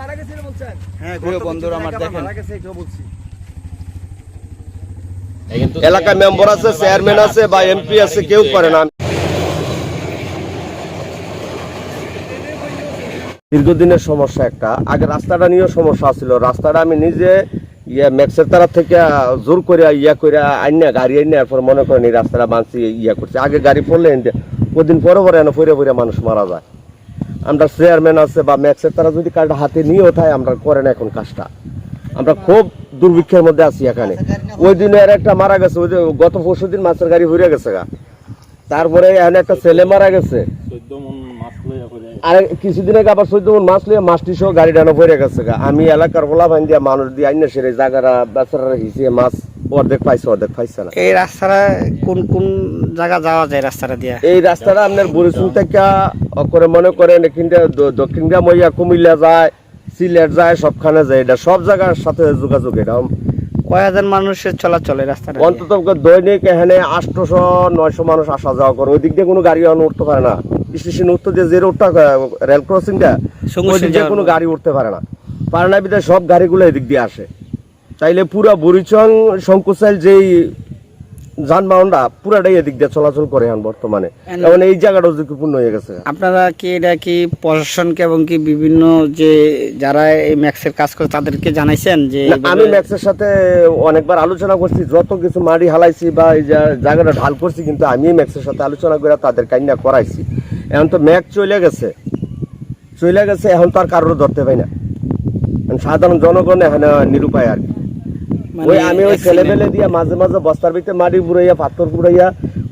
মারা গেছে বলছেন। হ্যাঁ প্রিয় বন্ধুরা, আমার দেখেন। মারা গেছে এটাও বলছি। এলাকা মেম্বার আছে চেয়ারম্যান আছে বা এমপি আছে কেউ করে না। দীর্ঘদিনের সমস্যা একটা। আগে রাস্তাটা নিয়েও সমস্যা ছিল। রাস্তাটা আমি নিজে ইয়া ম্যাক্সের তারা থেকে জোর করে ইয়া করে আইনা গাড়ি আইনা এরপর মনে করেন এই রাস্তাটা বাঁচি ইয়া করছে। আগে গাড়ি পড়লে কদিন পরে পরে এনে ফিরে ফিরে মানুষ মারা যায়। আমরা চেয়ারম্যান আছে বা ম্যাক্সের তারা যদি কাজটা হাতে নিয়ে ওঠায় আমরা করে না এখন কাজটা। আমরা খুব দুর্ভিক্ষের মধ্যে আছি এখানে। ওই দিনে আর একটা মারা গেছে ওই যে গত পরশু দিন মাছের গাড়ি ঘুরে গেছে গা। তারপরে এখানে একটা ছেলে মারা গেছে। আর কিছুদিন আগে আবার চোদ্দ মন মাছ লিয়ে মাছটি সহ গাড়ি ডানো ভরে গেছে গা। আমি এলাকার বলা ভাই দিয়া মানুষ দিয়ে আইনে সেরে জায়গারা বেচারা হিসিয়ে মাছ অর্ধেক পাইছে অর্ধেক পাইছে না। এই রাস্তাটা কোন কোন জায়গা যাওয়া যায় রাস্তাটা দিয়া? এই রাস্তাটা আপনার বরিশুল থেকে করে মনে করেন এখানটা দ- দক্ষিণ গ্রাম হইয়া কুমিল্লা যায় সিলেট যায় সবখানে যায়। এটা সব জায়গার সাথে যোগাযোগ এটা কয় হাজার মানুষের চলাচল রাস্তাটা? অন্তত দৈনিক এখানে আটশোশো নয়শো মানুষ আসা যাওয়া করে। ওই দিক দিয়ে কোনো গাড়ি উঠতে পারে না। স্টেশন উত্তর দিয়ে যে রোডটা রেল ক্রসিংটা ওই দিক দিয়ে কোনো গাড়ি উঠতে পারে না। পারে না বিধায় সব গাড়িগুলো এদিক দিয়ে আসে। তাইলে পুরা বরিচং শঙ্কুশাইল যেই যানবাহনটা পুরাটাই এদিক দিয়ে চলাচল করে এখন বর্তমানে। এখন এই জায়গাটাও ঝুঁকিপূর্ণ হয়ে গেছে। আপনারা কি এটা কি প্রশাসনকে এবং কি বিভিন্ন যে যারা এই ম্যাক্সের কাজ করে তাদেরকে জানাইছেন যে আমি ম্যাক্সের সাথে অনেকবার আলোচনা করছি যত কিছু মাটি হালাইছি বা এই জায়গাটা ঢাল করছি কিন্তু আমি ম্যাক্সের সাথে আলোচনা করে তাদের কান্না করাইছি। এখন তো ম্যাক্স চলে গেছে। চলে গেছে এখন তো আর কারোর ধরতে পাই না। সাধারণ জনগণ এখানে নিরুপায় আর কি। ওই আমি ওই ছেলে পেলে দিয়ে মাঝে মাঝে বস্তার ভিতরে মাটি পুরাইয়া পাথর পুরাইয়া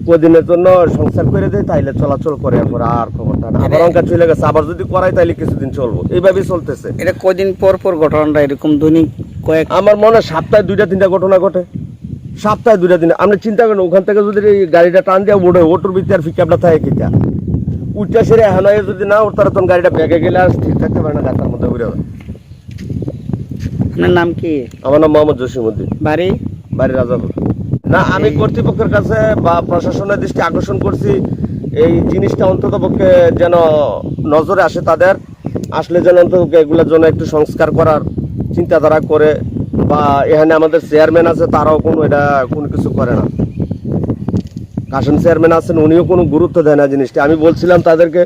কদিনের জন্য সংসার করে দেয় তাইলে চলাচল করে আর খবরটা না আবার অঙ্কা চলে গেছে আবার যদি করাই তাইলে কিছুদিন চলবো। এইভাবেই চলতেছে। এটা কদিন পর পর ঘটনাটা এরকম দৈনিক কয়েক আমার মনে হয় সপ্তাহে দুইটা তিনটা ঘটনা ঘটে। সপ্তাহে দুইটা তিনটা। আপনি চিন্তা করেন ওখান থেকে যদি গাড়িটা টান দিয়ে উঠে ওটোর ভিতরে আর ফিকাপটা থাকে কিটা উঠটা সেরে এখন যদি না উঠতার তখন গাড়িটা ব্যাগে গেলে আর স্থির থাকতে পারে না গাছটার মধ্যে ঘুরে। আপনার নাম কি? আমার নাম মোহাম্মদ জসিমুদ্দিন বাড়ি? বাড়ি রাজাপুর। না আমি কর্তৃপক্ষের কাছে বা প্রশাসনের দৃষ্টি আকর্ষণ করছি এই জিনিসটা অন্তত পক্ষে যেন নজরে আসে তাদের আসলে যেন অন্তত এগুলোর জন্য একটু সংস্কার করার চিন্তাধারা করে বা এখানে আমাদের চেয়ারম্যান আছে তারাও কোনো এটা কোনো কিছু করে না। কাশন চেয়ারম্যান আছেন উনিও কোনো গুরুত্ব দেয় না জিনিসটা। আমি বলছিলাম তাদেরকে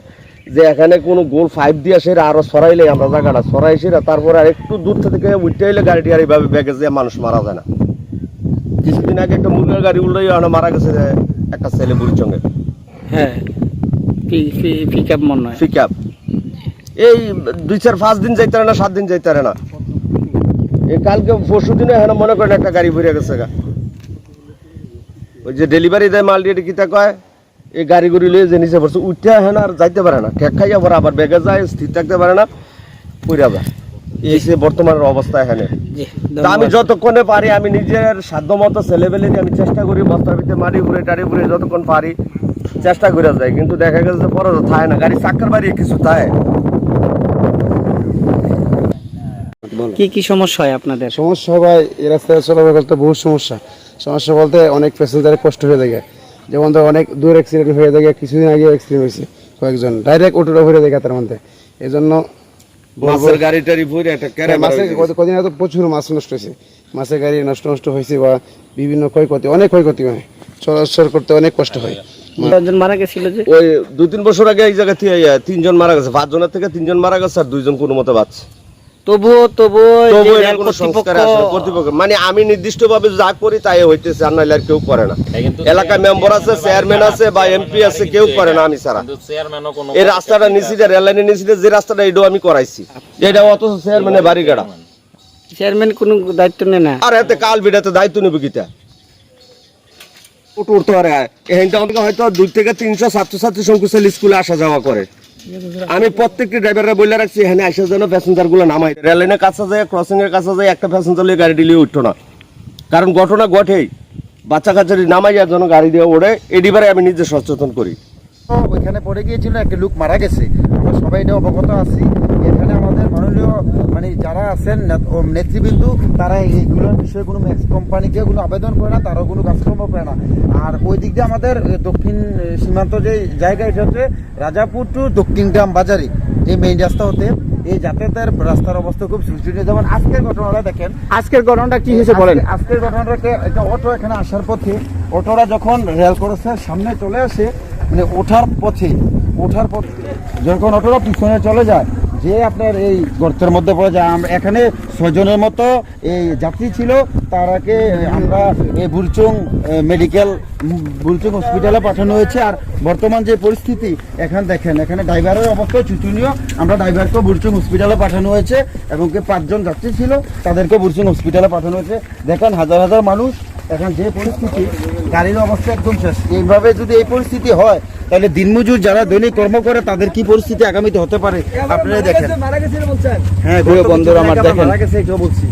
যে এখানে কোনো গোল ফাইভ দিয়ে সেরা আরও সরাইলে আমরা জায়গাটা সরাই সেরা। তারপরে আর একটু দূর থেকে উঠতে এলে গাড়িটি আর এইভাবে ব্যাগে যে মানুষ মারা যায় না। কিছুদিন আগে একটা মুরগির গাড়ি উল্টাই আনা মারা গেছে একটা ছেলে বুড়ির সঙ্গে। হ্যাঁ। পিক আপ মনে হয়। পিক আপ এই দুই চার পাঁচ দিন যাইতে না সাত দিন যাইতে না। এই কালকে পরশু দিনে এখানে মনে করেন একটা গাড়ি ভরে গেছে গা। ওই যে ডেলিভারি দেয় মাল দিয়ে কিতা কয়? এই গাড়ি গুড়ি লিয়ে যে নিচে পড়ছে উঠতে হ্যাঁ আর যাইতে পারে না। কেক খাইয়া পরে আবার বেগে যায় স্থির থাকতে পারে না যায়। এই সে বর্তমানের অবস্থা এখানে। আমি যতক্ষণে পারি আমি নিজের সাধ্য মতো ছেলেবেলে আমি চেষ্টা করি বস্তার ভিতরে মারি ঘুরে টাড়ি ঘুরে যতক্ষণ পারি চেষ্টা করে যাই। কিন্তু দেখা গেছে যে পরে থায় না গাড়ি চাক্কার বাড়ি কিছু থায়। কি কি সমস্যা হয় আপনাদের? সমস্যা ভাই এই রাস্তায় চলাফেরা করতে বহু সমস্যা। সমস্যা বলতে অনেক প্যাসেঞ্জারের কষ্ট হয়ে থাকে। যেমন তো অনেক দূর অ্যাক্সিডেন্ট হয়ে থাকে কিছুদিন আগে অ্যাক্সিডেন্ট হয়েছে কয়েকজন। ডাইরেক্ট অটোটা হয়ে থাকে তার মধ্যে। এই জন্য মাছের গাড়ি ভরে একটা ক্যারে মাছের কদিন আগে প্রচুর মাছ নষ্ট হয়েছে। মাছের গাড়ি নষ্ট নষ্ট হয়েছে বা বিভিন্ন ক্ষয়ক্ষতি অনেক ক্ষয়ক্ষতি হয়। চলাচল করতে অনেক কষ্ট হয়। একজন মারা গেছিল যে? ওই দু তিন বছর আগে এই জায়গা থেকে তিনজন মারা গেছে। পাঁচজনের থেকে তিনজন মারা গেছে আর দুইজন কোনো মতে বাঁচছে। তবুও তবুও কর্তৃপক্ষ মানে আমি নির্দিষ্ট ভাবে যা করি তাই হইতেছে আর নাহলে আর কেউ করে না। এলাকায় মেম্বার আছে চেয়ারম্যান আছে বা এমপি আছে কেউ করে না আমি ছাড়া। এই রাস্তাটা নিচে রেল লাইনের নিচে যে রাস্তাটা এটাও আমি করাইছি। এটা অথচ চেয়ারম্যানের বাড়ি গাড়া চেয়ারম্যান কোনো দায়িত্ব নেয় না। আর এতে কাল বিড়াতে দায়িত্ব নেবে কিতা উঠতে পারে। হয়তো দুই থেকে তিনশো ছাত্রছাত্রী সংকুশাল স্কুলে আসা যাওয়া করে। আমি প্রত্যেকটি ড্রাইভাররা বলে রাখছি, এখানে আসে যেন প্যাসেঞ্জারগুলো নামাই রেল লাইনের কাছে যায় ক্রসিং এর কাছে যায় একটা প্যাসেঞ্জার লিয়ে গাড়ি ডিলিয়ে উঠতো না। কারণ ঘটনা ঘটেই। বাচ্চা কাচ্চারি নামাইয়া যেন গাড়ি দিয়ে ওড়ে এডিবারে আমি নিজে সচেতন করি। ওইখানে পড়ে গিয়েছিল একটা লোক মারা গেছে। আমরা সবাই এটা অবগত আছি। এখানে আমাদের মাননীয় মানে যারা আছেন নেতৃবৃন্দ তারা এইগুলোর বিষয়ে কোনো ম্যাক্স কোম্পানিকে কোনো আবেদন করে না তারাও কোনো কাজকর্ম করে না। আর ওই দিক দিয়ে আমাদের দক্ষিণ সীমান্ত যে জায়গা এটা হচ্ছে রাজাপুর টু দক্ষিণ গ্রাম বাজারে এই মেইন রাস্তা হতে। এই যাতায়াতের রাস্তার অবস্থা খুব শোচনীয় যেমন আজকের ঘটনাটা দেখেন। আজকের ঘটনাটা কি হয়েছে বলেন? আজকে- আজকের ঘটনাটা একটা- একটা অটো এখানে আসার পথে অটোরা যখন রেল ক্রসের সামনে চলে আসে মানে ওঠার পথে ওঠার পথে, যখন অটোরা পিছনে চলে যায়, যে আপনার এই গর্তের মধ্যে পড়ে যায় আমরা এখানে ছজনের মতো এই যাত্রী ছিল, তারাকে আমরা এই বুলচুং মেডিকেল বুলচুং হসপিটালে পাঠানো হয়েছে। আর বর্তমান যে পরিস্থিতি, এখানে দেখেন, এখানে ড্রাইভারের অবস্থা চুচুনীয় আমরা ড্রাইভারকে বুলচুং হসপিটালে পাঠানো হয়েছে, এবং পাঁচজন যাত্রী ছিল, তাদেরকে বুলচুং হসপিটালে পাঠানো হয়েছে। দেখেন, হাজার হাজার মানুষ এখন যে পরিস্থিতি গাড়ির অবস্থা একদম শেষ। এইভাবে যদি এই পরিস্থিতি হয় তাহলে দিনমজুর যারা দৈনিক কর্ম করে তাদের কি পরিস্থিতি আগামীতে হতে পারে? আপনারা দেখেন। হ্যাঁ গত বন্ধুরা, আমার দেখেন। মারা গেছে এটাও বলছি।